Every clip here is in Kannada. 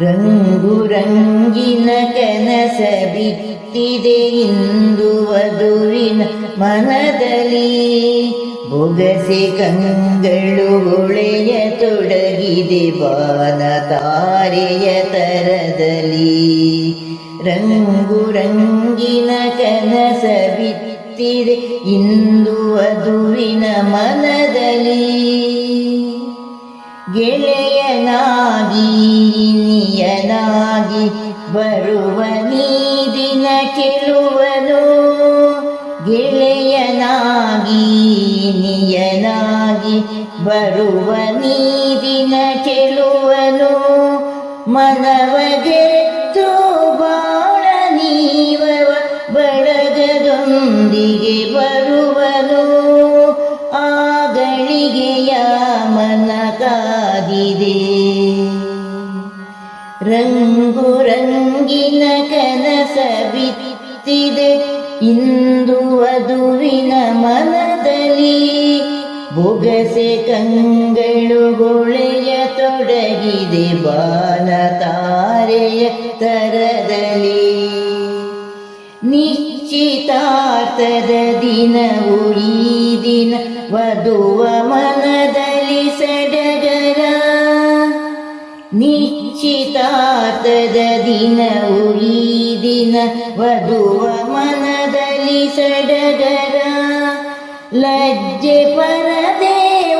ರಂಗು ರಂಗಿನ ಕನಸ ಬಿತ್ತಿದೆ ಇಂದು ವಧುವಿನ ಮನದಲ್ಲಿ. ಬೊಗಸೆ ಕಂಗಳು ಒಳೆಯ ತೊಡಗಿದೆ ಬಾನ ತಾರೆಯ ತರದಲ್ಲಿ. ರಂಗು ರಂಗಿನ ಕನಸ ಬಿತ್ತಿದೆ ಇಂದು ವಧುವಿನ ಮನದಲ್ಲಿ. ಗೆಳೆಯನಾಗಿ ಬರುವ ನೀ ದಿನ ಕೆಳುವನು ಗೆಳೆಯನಾಗಿ ನಿಯನಾಗಿ ಬರುವ ನೀ ದಿನ ಕೆಳುವನು ಮನವ ರಂಗು ರಂಗಿನ ಕನಸ ಬಿತ್ತಿದೆ. ಇಂದು ವಧುವಿನ ಮನದಲ್ಲಿ ಬೊಗಸೆ ಕಂಗಳು ಗೊಳೆಯ ತೊಡಗಿದೆ. ಬಾಲ ತಾರೆಯ ತರದಲ್ಲಿ ನಿಶ್ಚಿತಾರ್ಥದ ದಿನವು ಈ ದಿನ ವಧುವ ಮನದಲ್ಲಿ ನಿಶ್ಚಿತಾರ್ಥದ ದಿನವು ಈ ದಿನ ವಧುವ ಮನದಲ್ಲಿ ಸಡಗರ ಲಜ್ಜೆ ಪರದೆ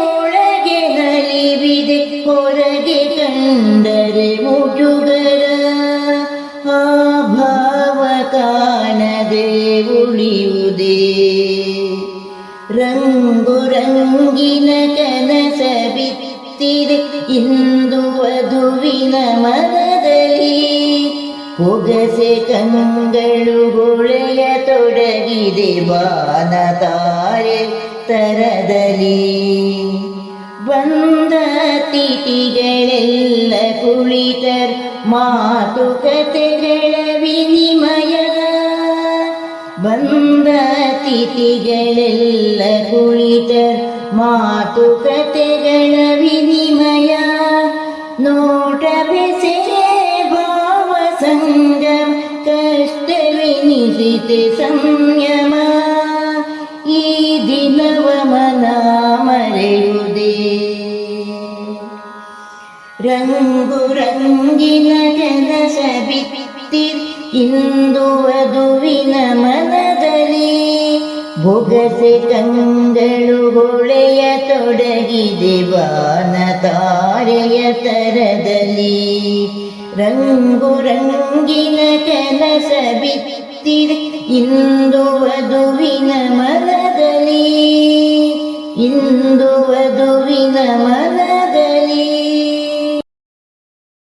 ಒಳಗೆ ನಲಿವಿದೆ ಹೊರಗೆ ಕಂಡರೆ ಮುಜುಗರ ಆ ಭಾವ ಕಾಣದೆ ಉಳಿಯುವುದೇ ರಂಗು ರಂಗಿನ ಬಿತ್ತಿದೆ ಇಂದು ವಧುವಿನ ಮನದಲ್ಲಿ ಹೊಗಸೆ ಕಂಗಳು ಗೊಳೆಯ ತೊಡಗಿದೆ ಬಾನ ತಾರೆ ತರದಲ್ಲಿ. ಬಂದ ತಿಥಿಗಳೆಲ್ಲ ಕುಳಿತರ್ ಮಾತುಕತೆಗಳ ವಿನಿಮಯ. ಬಂದ ತಿಥಿಗಳೆಲ್ಲ ಕುಳಿತರ್ ಮಾತುಕತೆಗಳ ಕಷ್ಟವೆನಿಸಿತೆ ಸಂಯಮ. ಈ ದಿನವ ಮನ ಮರೆಯುವುದೇ. ರಂಗು ರಂಗಿನ ಕನಸ ಬಿತ್ತಿ ಇಂದು ವಧುವಿನ ಮನದಲ್ಲಿ ಬೊಗಸೆ ಕಂಗಳು ಹೊಳೆಯ ತೊಡಗಿದೆ ಬಾನ ತಾರೆಯ ತರದಲ್ಲಿ. ರಂಗು ರಂಗಿನ ಕೆಲಸ ಬಿತ್ತಿದೆ ಇಂದು ವಧುವಿನ ಮನದಲ್ಲಿ ಇಂದು ವಧುವಿನ ಮನ